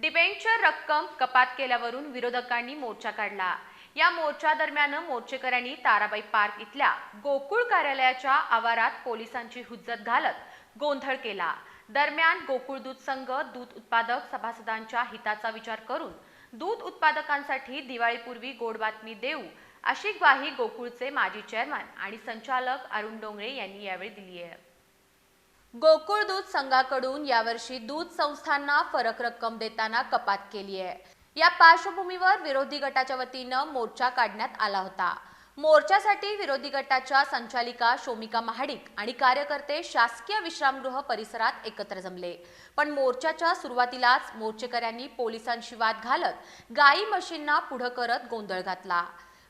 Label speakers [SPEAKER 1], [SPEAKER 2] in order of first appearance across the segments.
[SPEAKER 1] Debenture रक्कम कपात केल्यावरून विरोधकांनी मोर्चा काढला. या मोर्चा दरम्यान मोर्चेकऱ्यांनी ताराबाई पार्क इथल्या गोकुळ कार्यालयाच्या आवारात पोलिसांची हुज्जत घालत गोंधळ केला. दरम्यान गोकुळ दूध संघ दूध उत्पादक सभासदांच्या हिताचा विचार करून दूध उत्पादकांसाठी दिवाळीपूर्वी गोड बातमी देऊ अशी ग्वाही गोकुळचे माजी चेअरमन आणि संचालक अरुण डोंगरे यांनी यावेळी दिली आहे. गोकुळ दूध संघाकडून यावर्षी दूध संस्थांना फरक रक्कम देताना कपात केली आहे. या पार्श्वभूमीवर विरोधी गटाच्या वतीनं मोर्चा काढण्यात आला होता. मोर्चासाठी विरोधी गटाच्या संचालिका शोमिका महाडिक आणि कार्यकर्ते शासकीय विश्रामगृह परिसरात एकत्र जमले. पण मोर्चाच्या सुरुवातीलाच मोर्चेकऱ्यांनी पोलिसांशी वाद घालत गाई म्हशींना पुढं करत गोंधळ घातला.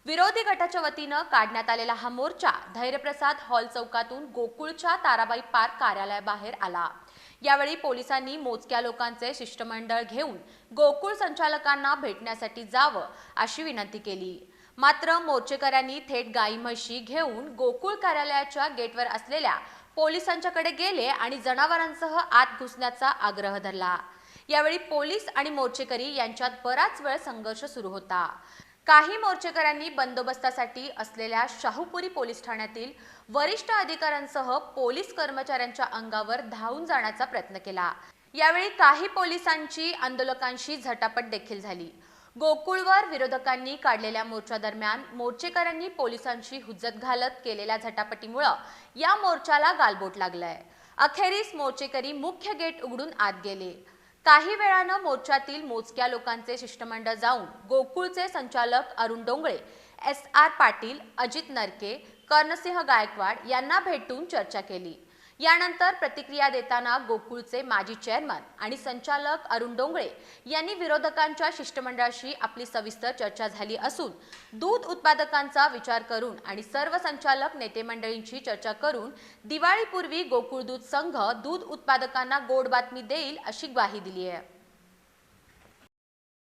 [SPEAKER 1] विरोधी गटाच्या वतीनं काढण्यात आलेला हा मोर्चा धैर्यप्रसाद हॉल चौकातून गोकुळच्या ताराबाई पार्क कार्यालयाबाहेर आला. यावेळी पोलिसांनी मोजक्या लोकांचे शिष्टमंडळ घेऊन गोकुळ संचालकांना भेटण्यासाठी जावं अशी विनंती केली. मात्र मोर्चेकऱ्यांनी थेट गाई म्हशी घेऊन गोकुळ कार्यालयाच्या गेटवर असलेल्या पोलिसांच्याकडे गेले आणि जनावरांसह आत घुसण्याचा आग्रह धरला. यावेळी पोलीस आणि मोर्चेकरी यांच्यात बराच वेळ संघर्ष सुरू होता. काही मोर्चेकऱ्यांनी बंदोबस्तासाठी असलेल्या शाहूपुरी पोलीस ठाण्यातील वरिष्ठ अधिकाऱ्यांसह पोलीस कर्मचाऱ्यांच्या अंगावर धावून जाण्याचा प्रयत्न केला. यावेळी काही पोलिसांची आंदोलकांशी झटापट देखील झाली. गोकुळवर विरोधकांनी काढलेल्या मोर्चा दरम्यान मोर्चेकऱ्यांनी पोलिसांशी हुज्जत घालत केलेल्या झटापटीमुळं या मोर्चाला गालबोट लागलाय. अखेरीस मोर्चेकरी मुख्य गेट उघडून आत गेले. काही वेळानं मोर्चातील मोजक्या लोकांचे शिष्टमंडळ जाऊन गोकुळचे संचालक अरुण डोंगळे एस आर पाटील अजित नरके कर्णसिंह गायकवाड यांना भेटून चर्चा केली. यानंतर प्रतिक्रिया देताना गोकुळचे माजी चेअरमन आणि संचालक अरुण डोंगळे यांनी विरोधकांच्या शिष्टमंडळाशी आपली सविस्तर चर्चा झाली असून दूध उत्पादकांचा विचार करून आणि सर्व संचालक नेतेमंडळींची चर्चा करून दिवाळीपूर्वी गोकुळ दूध संघ दूध उत्पादकांना गोड बातमी देईल अशी ग्वाही दिली आहे.